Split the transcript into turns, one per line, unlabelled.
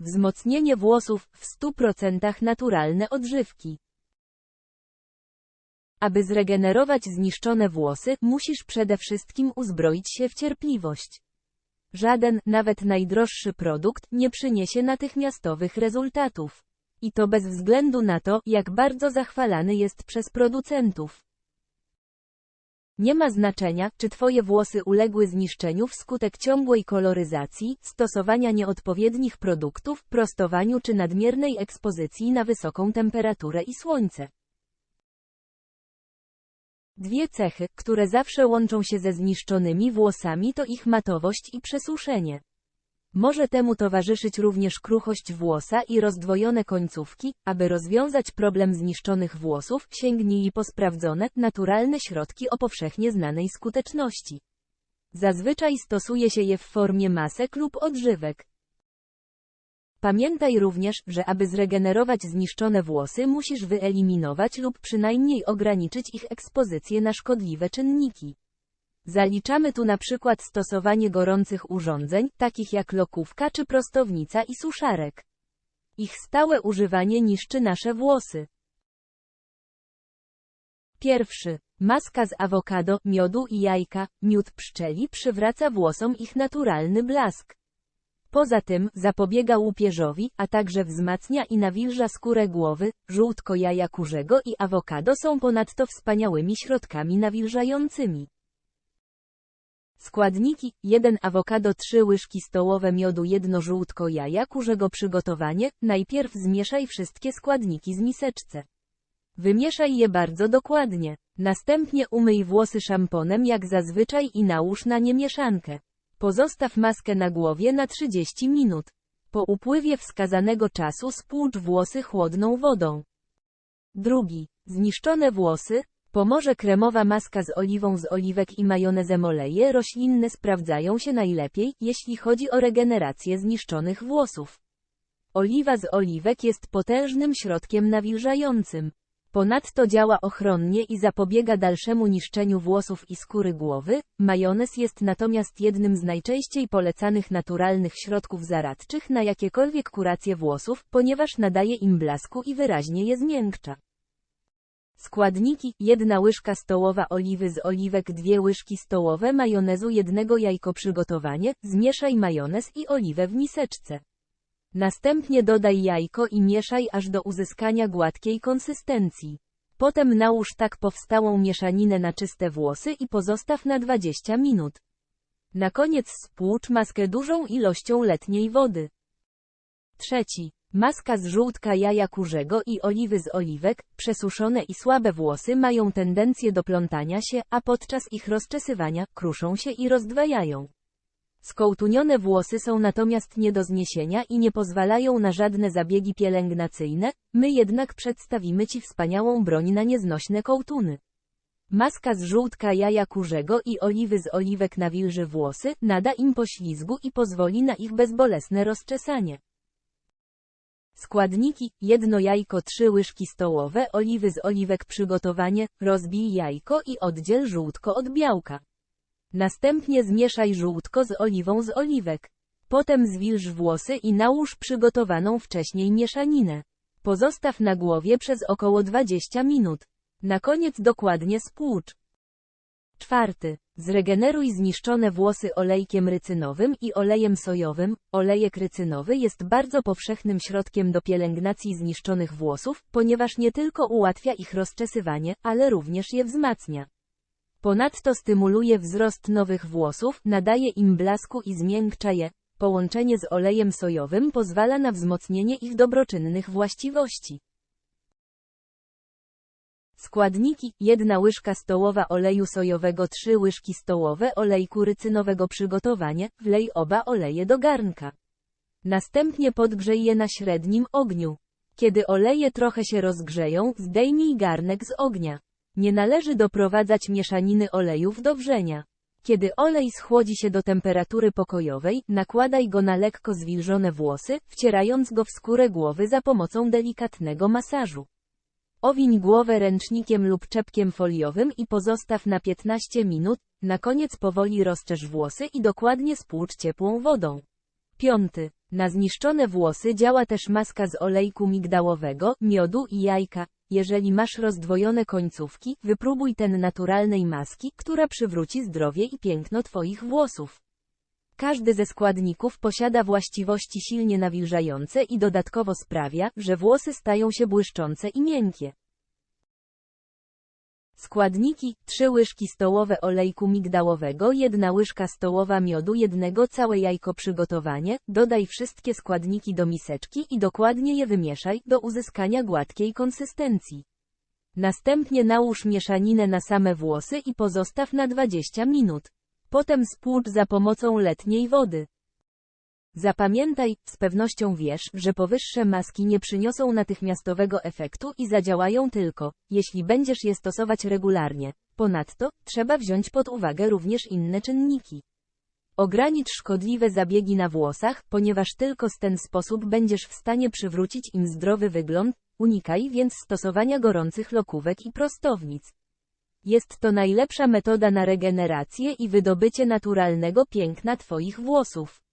Wzmocnienie włosów w 100% naturalne odżywki. Aby zregenerować zniszczone włosy, musisz przede wszystkim uzbroić się w cierpliwość. Żaden, nawet najdroższy produkt, nie przyniesie natychmiastowych rezultatów. I to bez względu na to, jak bardzo zachwalany jest przez producentów. Nie ma znaczenia, czy Twoje włosy uległy zniszczeniu wskutek ciągłej koloryzacji, stosowania nieodpowiednich produktów, prostowaniu czy nadmiernej ekspozycji na wysoką temperaturę i słońce. Dwie cechy, które zawsze łączą się ze zniszczonymi włosami to ich matowość i przesuszenie. Może temu towarzyszyć również kruchość włosa i rozdwojone końcówki, aby rozwiązać problem zniszczonych włosów, sięgnij po sprawdzone, naturalne środki o powszechnie znanej skuteczności. Zazwyczaj stosuje się je w formie masek lub odżywek. Pamiętaj również, że aby zregenerować zniszczone włosy musisz wyeliminować lub przynajmniej ograniczyć ich ekspozycję na szkodliwe czynniki. Zaliczamy tu na przykład stosowanie gorących urządzeń, takich jak lokówka czy prostownica i suszarek. Ich stałe używanie niszczy nasze włosy. Pierwszy. Maska z awokado, miodu i jajka, miód pszczeli przywraca włosom ich naturalny blask. Poza tym, zapobiega łupieżowi, a także wzmacnia i nawilża skórę głowy, żółtko jaja kurzego i awokado są ponadto wspaniałymi środkami nawilżającymi. Składniki 1 awokado 3 łyżki stołowe miodu 1 żółtko jaja kurzego przygotowanie Najpierw zmieszaj wszystkie składniki z miseczce. Wymieszaj je bardzo dokładnie. Następnie umyj włosy szamponem jak zazwyczaj i nałóż na nie mieszankę. Pozostaw maskę na głowie na 30 minut. Po upływie wskazanego czasu spłucz włosy chłodną wodą. Drugi. Zniszczone włosy, Pomoże kremowa maska z oliwą z oliwek i majonezem oleje roślinne sprawdzają się najlepiej, jeśli chodzi o regenerację zniszczonych włosów. Oliwa z oliwek jest potężnym środkiem nawilżającym. Ponadto działa ochronnie i zapobiega dalszemu niszczeniu włosów i skóry głowy. Majonez jest natomiast jednym z najczęściej polecanych naturalnych środków zaradczych na jakiekolwiek kuracje włosów, ponieważ nadaje im blasku i wyraźnie je zmiękcza. Składniki 1 łyżka stołowa oliwy z oliwek 2 łyżki stołowe majonezu jednego jajko przygotowanie, zmieszaj majonez i oliwę w miseczce. Następnie dodaj jajko i mieszaj aż do uzyskania gładkiej konsystencji. Potem nałóż tak powstałą mieszaninę na czyste włosy i pozostaw na 20 minut. Na koniec spłucz maskę dużą ilością letniej wody. Trzeci. Maska z żółtka jaja kurzego i oliwy z oliwek, przesuszone i słabe włosy mają tendencję do plątania się, a podczas ich rozczesywania, kruszą się i rozdwajają. Skołtunione włosy są natomiast nie do zniesienia i nie pozwalają na żadne zabiegi pielęgnacyjne, my jednak przedstawimy Ci wspaniałą broń na nieznośne kołtuny. Maska z żółtka jaja kurzego i oliwy z oliwek nawilży włosy, nada im poślizgu i pozwoli na ich bezbolesne rozczesanie. Składniki, jedno jajko 3 łyżki stołowe oliwy z oliwek przygotowanie, rozbij jajko i oddziel żółtko od białka. Następnie zmieszaj żółtko z oliwą z oliwek. Potem zwilż włosy i nałóż przygotowaną wcześniej mieszaninę. Pozostaw na głowie przez około 20 minut. Na koniec dokładnie spłucz. Czwarty. Zregeneruj zniszczone włosy olejkiem rycynowym i olejem sojowym. Olejek rycynowy jest bardzo powszechnym środkiem do pielęgnacji zniszczonych włosów, ponieważ nie tylko ułatwia ich rozczesywanie, ale również je wzmacnia. Ponadto stymuluje wzrost nowych włosów, nadaje im blasku i zmiękcza je. Połączenie z olejem sojowym pozwala na wzmocnienie ich dobroczynnych właściwości. Składniki 1 łyżka stołowa oleju sojowego 3 łyżki stołowe olejku rycynowego przygotowanie, wlej oba oleje do garnka. Następnie podgrzej je na średnim ogniu. Kiedy oleje trochę się rozgrzeją, zdejmij garnek z ognia. Nie należy doprowadzać mieszaniny olejów do wrzenia. Kiedy olej schłodzi się do temperatury pokojowej, nakładaj go na lekko zwilżone włosy, wcierając go w skórę głowy za pomocą delikatnego masażu. Owiń głowę ręcznikiem lub czepkiem foliowym i pozostaw na 15 minut, na koniec powoli rozczesz włosy i dokładnie spłucz ciepłą wodą. Piąty. Na zniszczone włosy działa też maska z olejku migdałowego, miodu i jajka. Jeżeli masz rozdwojone końcówki, wypróbuj ten naturalnej maski, która przywróci zdrowie i piękno Twoich włosów. Każdy ze składników posiada właściwości silnie nawilżające i dodatkowo sprawia, że włosy stają się błyszczące i miękkie. Składniki 3 łyżki stołowe olejku migdałowego 1 łyżka stołowa miodu 1 całe jajko przygotowanie, dodaj wszystkie składniki do miseczki i dokładnie je wymieszaj do uzyskania gładkiej konsystencji. Następnie nałóż mieszaninę na same włosy i pozostaw na 20 minut. Potem spłucz za pomocą letniej wody. Zapamiętaj, z pewnością wiesz, że powyższe maski nie przyniosą natychmiastowego efektu i zadziałają tylko, jeśli będziesz je stosować regularnie. Ponadto, trzeba wziąć pod uwagę również inne czynniki. Ogranicz szkodliwe zabiegi na włosach, ponieważ tylko w ten sposób będziesz w stanie przywrócić im zdrowy wygląd, unikaj więc stosowania gorących lokówek i prostownic. Jest to najlepsza metoda na regenerację i wydobycie naturalnego piękna Twoich włosów.